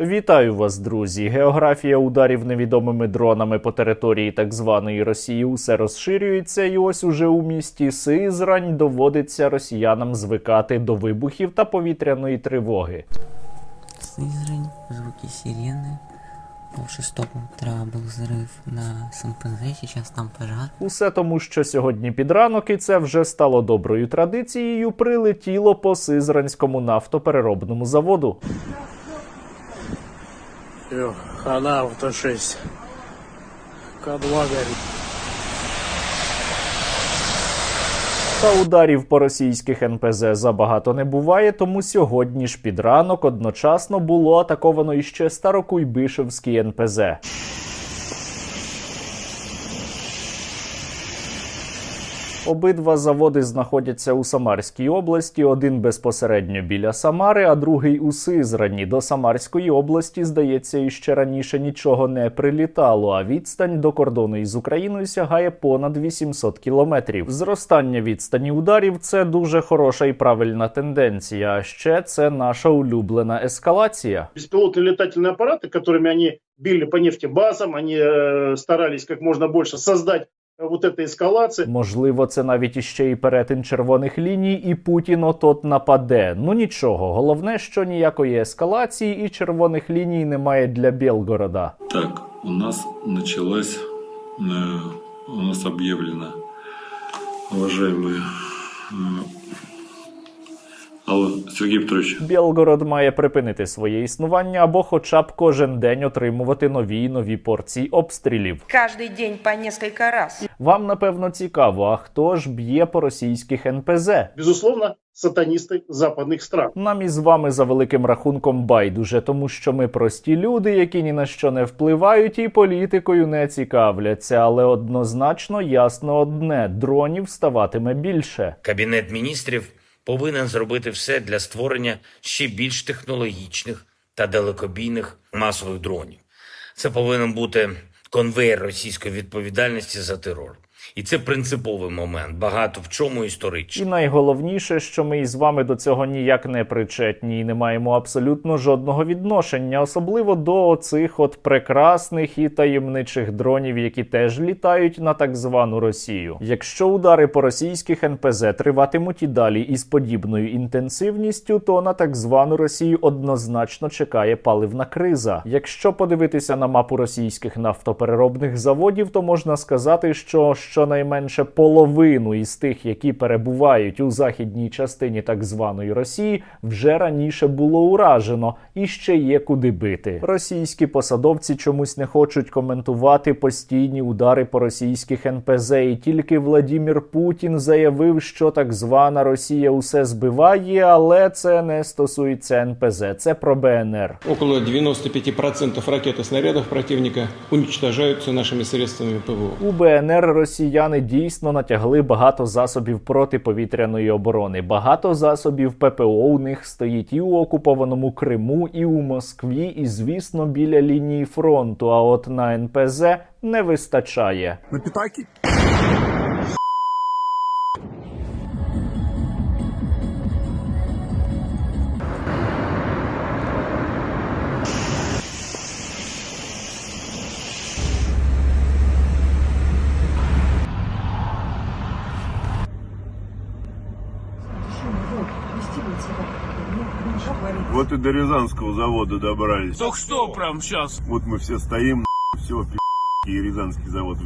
Вітаю вас, друзі! Географія ударів невідомими дронами по території так званої Росії усе розширюється, і ось уже у місті Сизрань доводиться росіянам звикати до вибухів та повітряної тривоги. Сызрань, звуки сирены. Пол шестого утра был взрыв на СМПЗ, сейчас там пожар. Усе тому, що сьогодні під ранок, і це вже стало доброю традицією, прилетіло по Сизранському нафтопереробному заводу. Все, хана авто 6. К2 горит. Та ударів по російських НПЗ забагато не буває, тому сьогодні ж під ранок одночасно було атаковано іще Старокуйбишевський НПЗ. Обидва заводи знаходяться у Самарській області, один безпосередньо біля Самари, а другий у Сизрані. До Самарської області, здається, іще раніше нічого не прилітало, а відстань до кордону із Україною сягає понад 800 кілометрів. Зростання відстані ударів це дуже хороша і правильна тенденція. А ще це наша улюблена ескалація. Беспилотные летательные аппараты, которыми они били по нефтебазам, они э, старались как можно больше создать э, вот этой эскалации. Можливо, це навіть іще і перетин червоних ліній, і Путін отот нападе. Ну нічого, головне, що ніякої ескалації і червоних ліній немає для Білгорода. Так, у нас началась, э, у нас объявлено, уважаемые, э, алло, Сергей Петрович, Білгород має припинити своє існування або, хоча б кожен день отримувати нові й нові порції обстрілів. каждый день по несколько раз. Вам напевно цікаво, а хто ж б'є по російських НПЗ? Безусловно, сатанисты западных стран. Нам із вами за великим рахунком байдуже, тому що ми прості люди, які ні на що не впливають і політикою не цікавляться. Але однозначно ясно одне: дронів ставатиме більше. Кабінет міністрів повинен зробити все для створення ще більш технологічних та далекобійних масових дронів. Це повинен бути конвейер російської відповідальності за терор. І це принциповий момент, багато в чому І найголовніше, що ми із вами до цього ніяк не причетні і не маємо абсолютно жодного відношення, особливо до оцих от прекрасних і таємничих дронів, які теж літають на так звану Росію. Якщо удари по російських НПЗ триватимуть і далі із подібною інтенсивністю, то на так звану Росію однозначно чекає паливна криза. Якщо подивитися на мапу російських нафтопереробних заводів, то можна сказати, що щонайменше половину із тих, які перебувають у західній частині так званої Росії, вже раніше було уражено і ще є куди бити. Російські посадовці чомусь не хочуть коментувати постійні удари по російських НПЗ, і тільки Владімір Путін заявив, що так звана Росія усе збиває, але це не стосується НПЗ, це про БНР. Около 95% ракет и снарядов противника уничтожаются нашими средствами ПВО. У БНР росіяни дійсно натягли багато засобів протиповітряної оборони. Багато засобів ППО у них стоїть і у окупованому Криму, і у Москві, і звісно біля лінії фронту. А от на НПЗ не вистачає. На пятаки? Вот до Рязанского завода добрались. Только что прям сейчас. Вот мы все стоим, все, и Рязанский завод.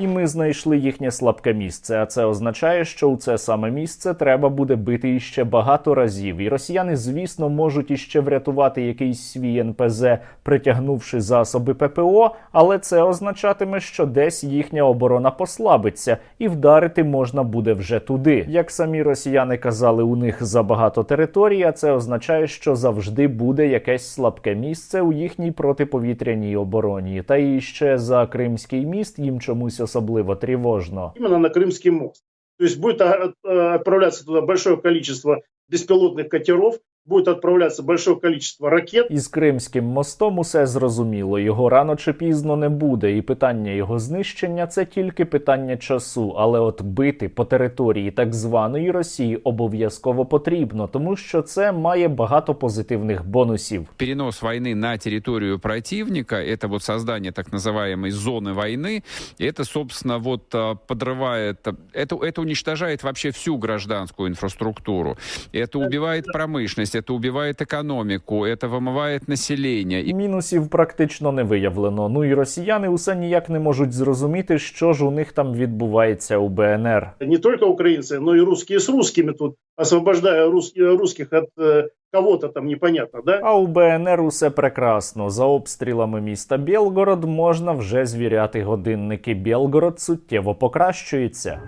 І ми знайшли їхнє слабке місце. А це означає, що у це саме місце треба буде бити іще багато разів. І росіяни, звісно, можуть іще врятувати якийсь свій НПЗ, притягнувши засоби ППО, але це означатиме, що десь їхня оборона послабиться, і вдарити можна буде вже туди. Як самі росіяни казали, у них забагато територій, а це означає, що завжди буде якесь слабке місце у їхній протиповітряній обороні. Та і ще за Кримський міст їм чомусь особливо тревожно? Именно на Крымский мост. То есть будет отправляться туда большое количество беспилотных катеров, будет отправляться большое количество ракет. Із Кримським мостом усе зрозуміло. Його рано чи пізно не буде, і питання його знищення це тільки питання часу. Але от бити по території так званої Росії обов'язково потрібно, тому що це має багато позитивних бонусів. перенос войны на территорию противника, это вот создание так называемой зоны войны, и это, собственно, вот а, подрывает, а, это, это уничтожает вообще всю гражданскую инфраструктуру, это убивает промышленность, это убивает экономику, это вымывает население. І мінусів практично не виявлено. Ну і росіяни усе ніяк не можуть зрозуміти, що ж у них там відбувається у БНР. Не только украинцы, но и русские с русскими тут, освобождая рус- русских от э, кого-то там непонятно, да? А у БНР усе прекрасно. За обстрілами міста Білгород можна вже звіряти годинники. Білгород суттєво покращується.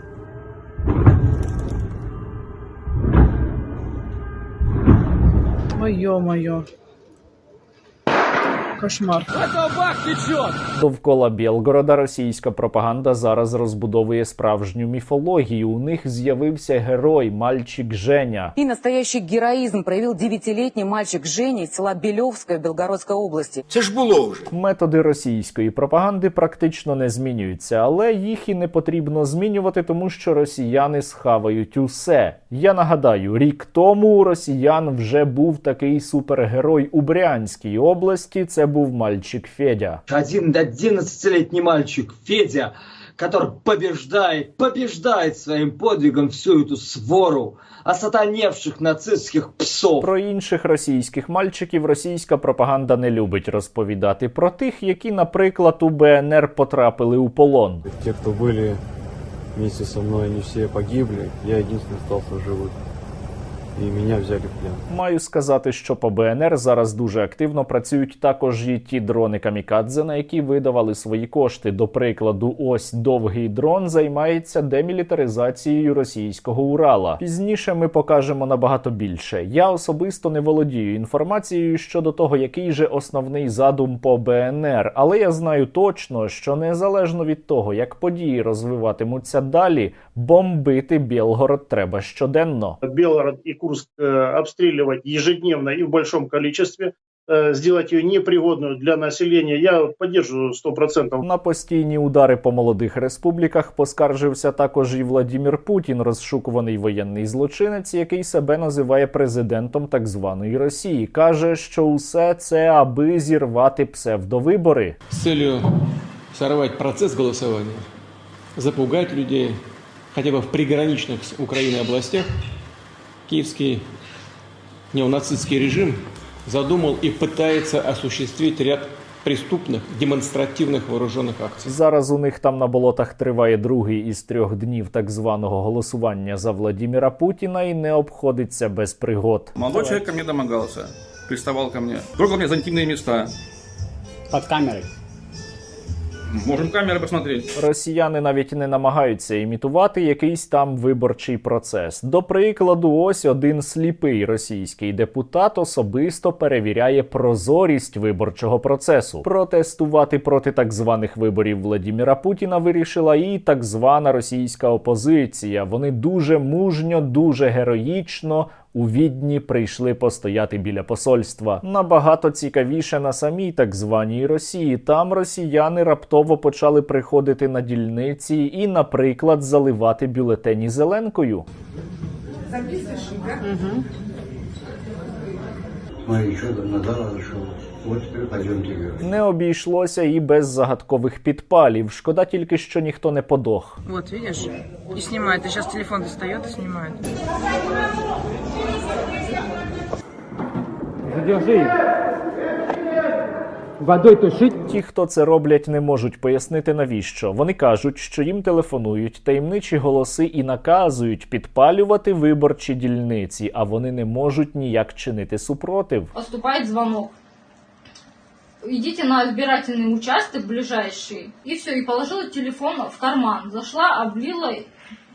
Ой, ё-моё. Кошмар. Довкола Білгорода російська пропаганда зараз розбудовує справжню міфологію. У них з'явився герой, мальчик Женя. И настоящий героизм проявил девятилетний мальчик Женя из села Белевское Белгородской области. Це ж було вже. Методи російської пропаганди практично не змінюються, але їх і не потрібно змінювати, тому що росіяни схавають усе. Я нагадаю, рік тому у росіян вже був такий супергерой у Брянській області. Це був мальчик Федя. Один 11-летний мальчик Федя, который побеждает, побеждает своим подвигом всю эту свору осатаневших нацистских псов. Про інших російських мальчиків російська пропаганда не любить розповідати про тих, які, наприклад, у БНР потрапили у полон. Те, кто были вместе со мной, они все погибли. Я единственный остался живым. И меня взяли в плен. Маю сказати, що по БНР зараз дуже активно працюють також і ті дрони камікадзе, на які видавали свої кошти. До прикладу, ось довгий дрон займається демілітаризацією російського Урала. Пізніше ми покажемо набагато більше. Я особисто не володію інформацією щодо того, який же основний задум по БНР, але я знаю точно, що незалежно від того, як події розвиватимуться далі, бомбити Білгород треба щоденно. Белгород и Курск э, обстреливать ежедневно и в большом количестве, э, сделать ее непригодную для населения, я поддерживаю 100%. На постійні удари по молодих республіках поскаржився також і Владімір Путін, розшукуваний воєнний злочинець, який себе називає президентом так званої Росії. каже, що усе це аби зірвати псевдовибори. С целью сорвать процесс голосования, запугать людей, хотя бы в приграничных с Украиной областях, киевский неонацистский режим задумал и пытается осуществить ряд преступных, демонстративных вооруженных акций. Зараз у них там на болотах триває другий із трьох днів так званого голосування за Владіміра Путіна і не обходиться без пригод. Молодой человек ко мне домогался, приставал ко мне, трогал мне за интимные места. Под камерой. Можем камеры посмотреть. Росіяни навіть не намагаються імітувати якийсь там виборчий процес. До прикладу, ось один сліпий російський депутат особисто перевіряє прозорість виборчого процесу. Протестувати проти так званих виборів Владіміра Путіна вирішила і так звана російська опозиція. Вони дуже мужньо, дуже героїчно. У відні прийшли постояти біля посольства. Набагато цікавіше на самій так званій Росії. Там росіяни раптово почали приходити на дільниці і, наприклад, заливати бюлетені зеленкою. Ну теперь пойдемте Не обійшлося і без загадкових підпалів. Шкода тільки, що ніхто не подох. Вот, видишь? И снимает. И сейчас телефон достает и снимает. Водой тушить. Ті, хто це роблять, не можуть пояснити навіщо. Вони кажуть, що їм телефонують таємничі голоси і наказують підпалювати виборчі дільниці, а вони не можуть ніяк чинити супротив. Поступает звонок. Идите на избирательный участок ближайший. И все, и положила телефон в карман. Зашла, облила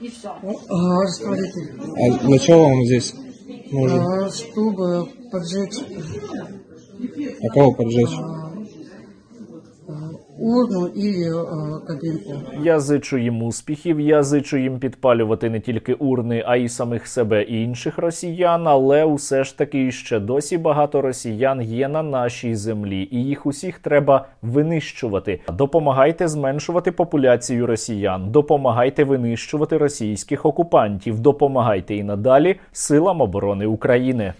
и все. А для чего вам здесь нужен? Чтобы поджечь А кого поджечь? Урну или э, кабинку. Я зичу їм успіхів. Я зичу їм підпалювати не тільки урни, а й самих себе і інших росіян. Але усе ж таки ще досі багато росіян є на нашій землі, і їх усіх треба винищувати. Допомагайте зменшувати популяцію росіян, допомагайте винищувати російських окупантів, допомагайте і надалі силам оборони України.